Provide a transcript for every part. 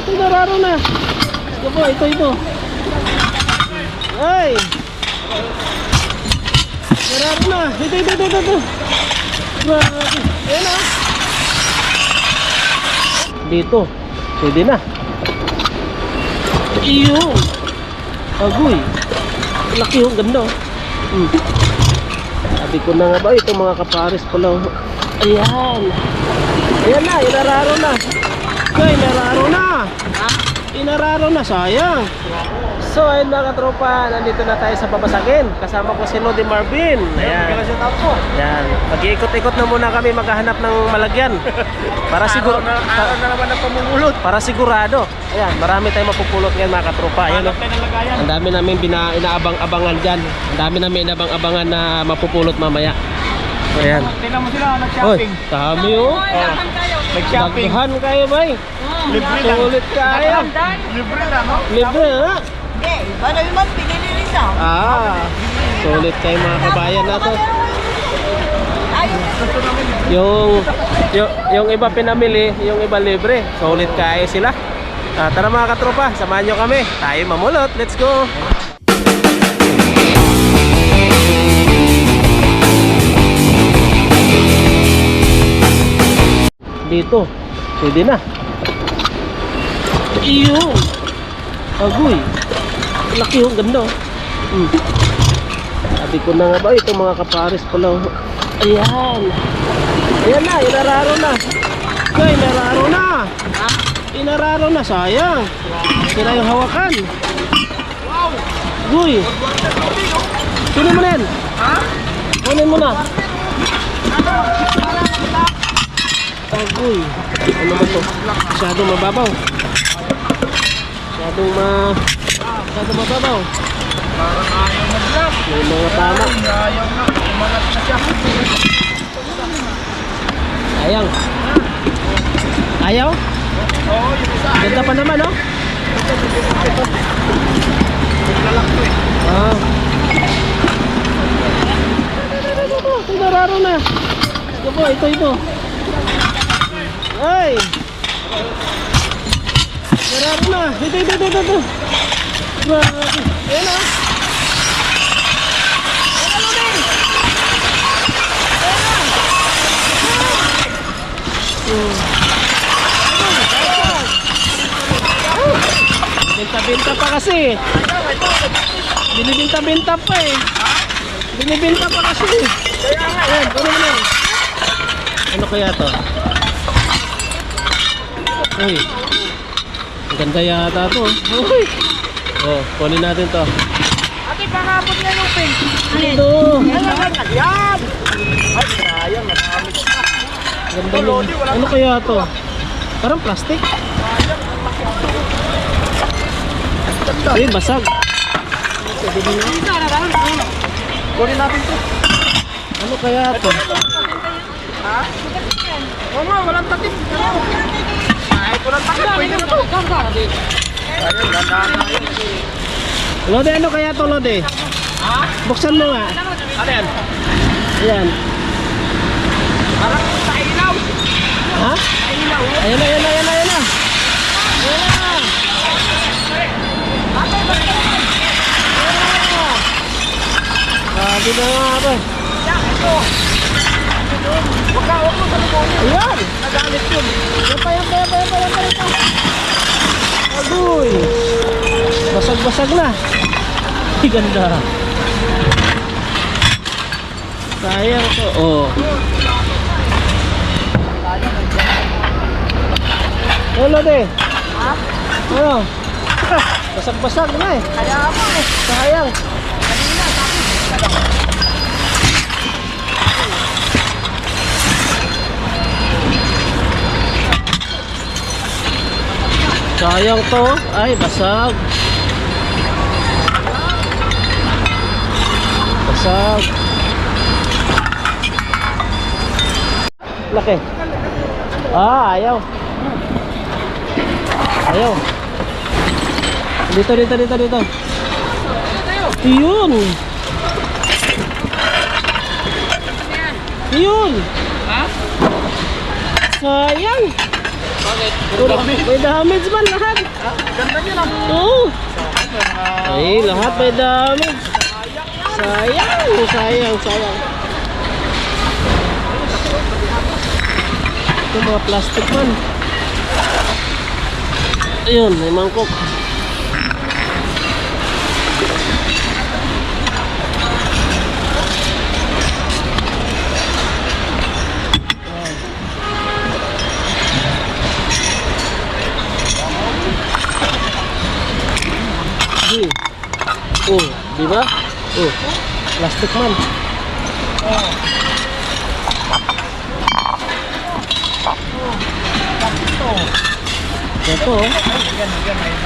ito nararo na. Ito po, ito, ito. Ay! Nararo na. Ito, ito, ito, ito. Ayan ah. Dito. Pwede na. Iyo. Agoy. Laki yung ganda oh. Hmm. Sabi ko na nga ba, ito mga kapares pala. oh. Ayan. Ayan na, inararo na. Okay, inararo na. Inararo na, sayang. So, ayun mga katropa, nandito na tayo sa babasagin. Kasama ko si Lodi Marvin. Ayan. Ayan. Mag-iikot-ikot na muna kami maghahanap ng malagyan. Para siguro na, araw na naman ang pamumulot. para sigurado. Ayan, marami tayong mapupulot ngayon mga katropa. Ayan, oh. tayo ng lagayan. Ang dami namin bina, inaabang-abangan dyan. Ang dami namin inaabang-abangan na mapupulot mamaya. Ayan. Tingnan mo sila, Oy, nag-shopping. dami oh. Oh, nag-shopping. Dagdahan kayo ba eh? Libre lang. Sulit kayo. Libre lang, no? Libre ha? Hindi, na naman, pinili rin. Ah, sulit kayo mga kabayan nato. Ayaw. Yung, yung, yung iba pinamili, yung iba libre. Sulit kayo sila. Ah, tara mga katropa, samahan nyo kami. Tayo mamulot. Let's go! Dito, pwede na. Iyo! Agoy! Laki yung ganda oh. Hmm. Sabi ko na nga ba, ito mga kapares pala. oh. Ayan! Ayan na, inararo na. Okay, inararo na. Inararo na, sayang. Sira yung hawakan. Guy. Kunin mo na yan. Kunin mo na. Agoy. Ano ba to? Masyadong mababaw. Masyadong ma... Masyadong mababaw. May mga tama. Ayaw na, umangat na siya. Sayang. Ayaw? Oo, yung isa. Ganda pa naman, oh. Lalak to eh. Ah. Nararo na. Ito po, ito, ito. Ay! Nararo na. Ito, ito, ito, ito. Grabe. Ayan ah. Binta-binta pa kasi. Binibinta-binta pa eh. Binibinta pa kasi. Ayan, ano yan? Ano kaya to? Uy. Ang ganda yata to. Uy. Oh, kunin natin to. Ate, pangapot na yung pen. Ito. yan! Ay, sayang, nakamit na. Ganda nun. Ano kaya to? Parang plastic. Ay, basag. Kunin natin to. Ano kaya to? Ha? Oo nga, walang takip. Lode, ano kaya to, Lode? Ha? Buksan mo nga. Ano yan? Ayan. Parang sa ilaw. Ha? Sa ilaw. Ayan na, ayan na, ayan na, ayan na. Ayan na. Sabi na nga ba? Huwag ka, huwag mo sa lubong. Ayan! Nagalit yun. Yan pa, yan pa, yan pa, yan pa, yan pa, yan pa. Agoy! Basag-basag na. Ay, ganda. Sayang to. Oh. Ano de? Ha? Ano? Basag-basag na eh. Kaya ako eh. Sayang. Sayang to. Ay, basag. Basag. Laki. Ah, ayaw. Ayaw. Dito, dito, dito, dito. Yun. Yun. Ha? Sayang. Bakit? May damage man lahat. Ganda niya lang. Oo. Ay, lahat may damage. Sayang, sayang, sayang. Ito mga plastic man. Ayun, may mangkok. Oh, di ba? Oh, plastic man. Ito oh.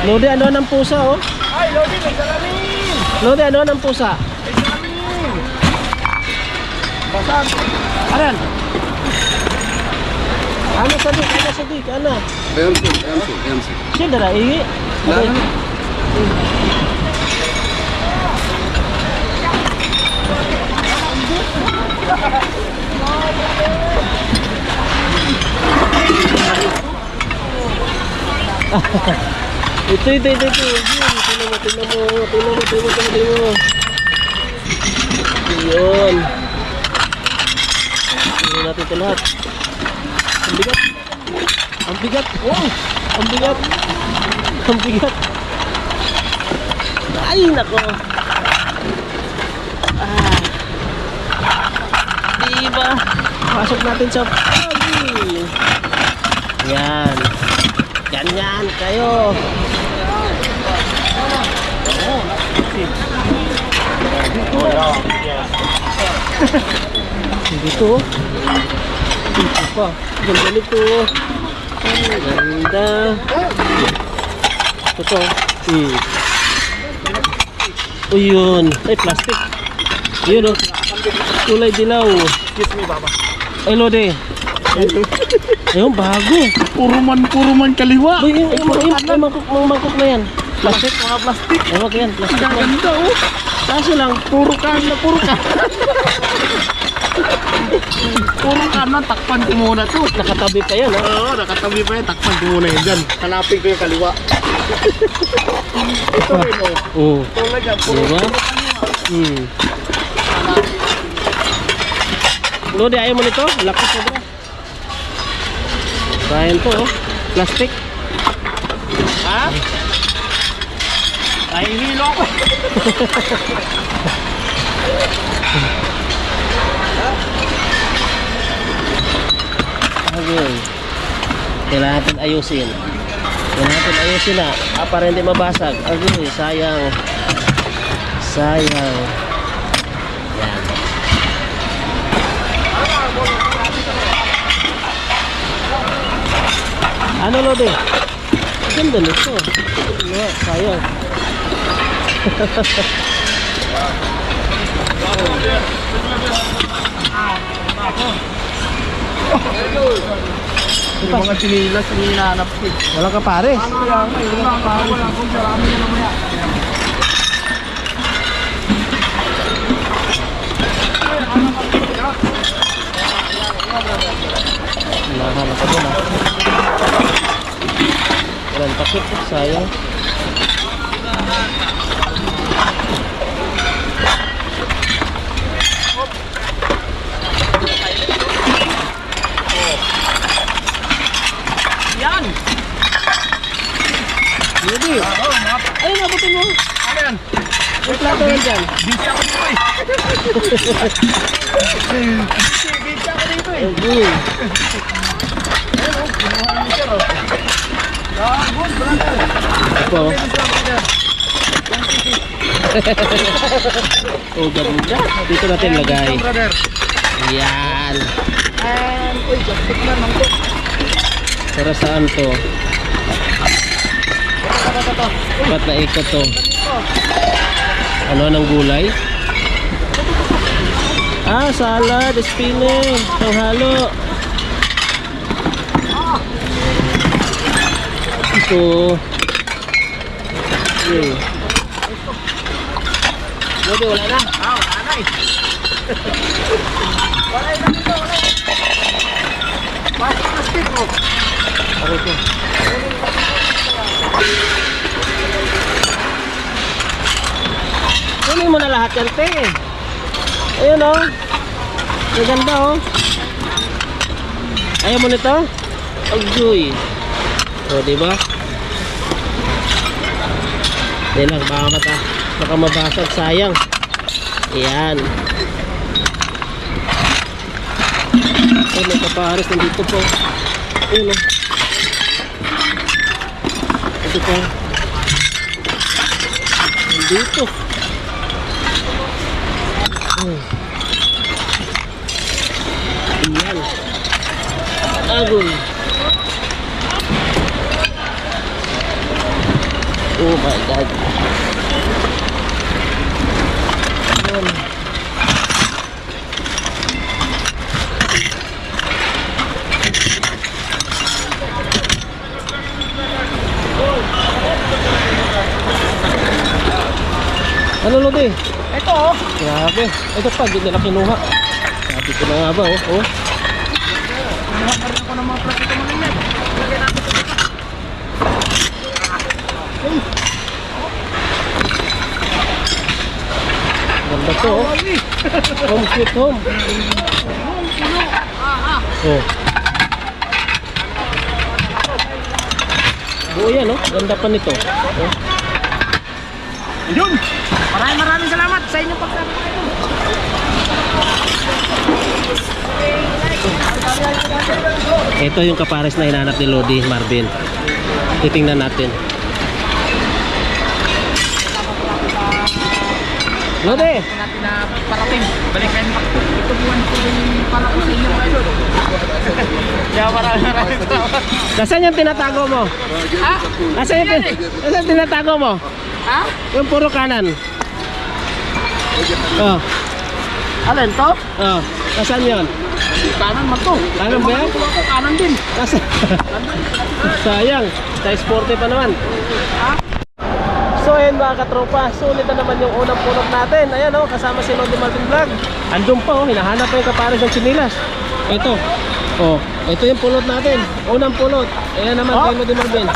Lodi, ano ng pusa oh? Ay, Lodi, may salamin! Lodi, ano ng pusa? May salamin! Aran. Ano sa dik? Ano sa dik? Ano? Siya dara. Ito, ito, ito, ito. Yun, tingnan mo, tingnan mo, tingnan mo, tingnan mo, tingnan mo. Yun. Tingnan natin ito lahat. Ang bigat. Ang bigat. Wow! Ang bigat. Ang bigat. Ay, nako. Ah. Diba? Pasok natin sa pagi. Yan. Ganyan kayo. Dito. Dito pa. Ganda nito. Ganda. Ito. Hmm. O yun. Ay, plastic. Yun o. Kulay dilaw. Kiss me, Baba. Ay, Lode. Ayun, bago. Puro man, puro man kaliwa. Uy, yung, yung, yung, yung, mangkok, yung mangkok na yan. Plastic. Mga plastic. Ay, wag yan. Plastic na. Ganda, oh. Kaso lang, Puro na, puro kan. puro kan na, takpan ko muna to. nakatabi pa yan, ha? Oo, nakatabi pa yan. Takpan ko muna yan dyan. Hanapin ko yung kaliwa. Ito rin, oh. Oo. Yan. Puro Diba? Hmm. Lode, ayaw mo nito? Laki sobra. Bayan to, oh. Plastic. Ha? Ay, hilo ko. Okay. Kailangan natin ayusin. Kailangan natin ayusin na. Ah, hindi mabasag. Okay, sayang. Sayang. Yan. Ano, Lodi? Ganda nito. Ano, sayang. Yung mga sinilas, yung hinahanap ko. eh. Wala ka pare. Wala pa, wala akong marami na ka doon, ah. Walang takip, oh, sayang. Yan! Lodi, Mga ayun, abutin mo. ano yan? May plato yan dyan. Busy ako dito eh. Busy, ako dito eh. Ayun. Kinuha ni Sir oh. Ah, good, brother. Ito. oh. Oh, ganda. Dito natin lagay. Yan. And, uy, plastic na to. Para saan to? Ba't naikot to? Ano ng gulay? Ah, salad, spinach, panghalo. Ito. Okay. Lodi, wala na. Ah, wala na eh. Wala na dito, wala. Plastic, plastic oh. Okay po. Kunin mo na lahat yan, te. Ayun, oh. Ang ganda, oh. Ayaw mo nito? Agoy. O, di ba? Hindi lang, baka mata. Baka mabasag, sayang. Ayan. Ayun, may kapares nandito po. Ayun, oh. Ito po. Nandito. Hmm. Ayan. Agoy. Oh my God. Ayan. Ano Lodi? Ito oh. Grabe. Ito pa, hindi nila kinuha. Sabi ko na nga ba, oh. oh. Kumuha pa rin ako ng mga plastic mo ninyo. Lagyan natin ito. Ganda to, oh. Home sweet home. Oh. Buo yan, oh. Ganda pa nito. Oh. Yun! Maraming maraming salamat sa inyong pagsama kayo. Ito yung kapares na hinanap ni Lodi Marvin. Titingnan natin. Lodi! Natin na parating. Balikan pa. Ito buwan ko yung para sa inyo mga idol. Kaya maraming maraming salamat. Nasaan yung tinatago mo? Ha? Nasaan yung, tin- nasaan yung tinatago mo? Ha? Yung puro kanan. Oh, Alin to? oh. Nasaan yun? Kanan man to. Kanan ba yan? Kanan din. Nasa... Sayang. Sa sporty pa naman. So ayun mga katropa, sulit na naman yung unang pulot natin. Ayan oh, kasama si Lodi Martin Vlog. Andun pa oh, hinahanap pa yung kapares ng chinilas. Ito. Oh, ito yung pulot natin. Unang pulot. Ayan naman Oh. kay Lodi Marvin.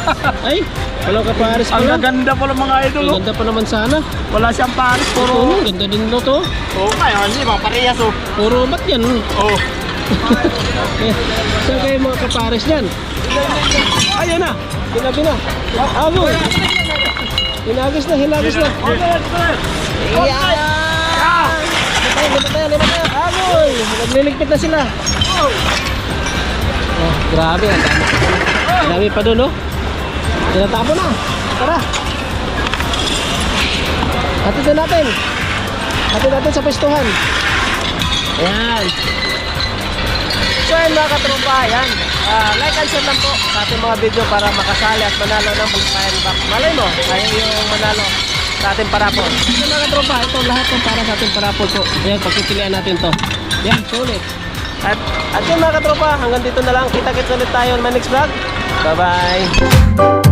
Ay, walang kapares pa Ang lang. ganda pala mga idol. Ang oh. ganda pa naman sana. Wala siyang paris. Ito, Puro. no, ganda din no to. Oo, kaya hindi. Mga parehas oh. Puro ba't yan? Oo. Eh, Saan kayo mga kapares niyan? Ayun na! Hinabi na! Agoy! Hinagis na, hinagis na! Yeah! Lima tayo, lima tayo! Agoy! Nagliligpit na sila! Oh, grabe, ang dami. Dami pa doon, no? Tinatapo na! Tara! Hatid na natin! Hatid natin sa pwestuhan! Ayan! So ayun mga katropa, yan. Ah, like and share lang po sa ating mga video para makasali at manalo ng Bulkayan Box. Malay mo, kayo yung manalo sa ating parapol. So mga katropa, ito lahat po para sa ating parapol po. Ayan, pagpipilian natin to. Yan, sulit. At, at yun mga katropa, hanggang dito na lang. Kita-kits ulit tayo on my next vlog. Bye-bye!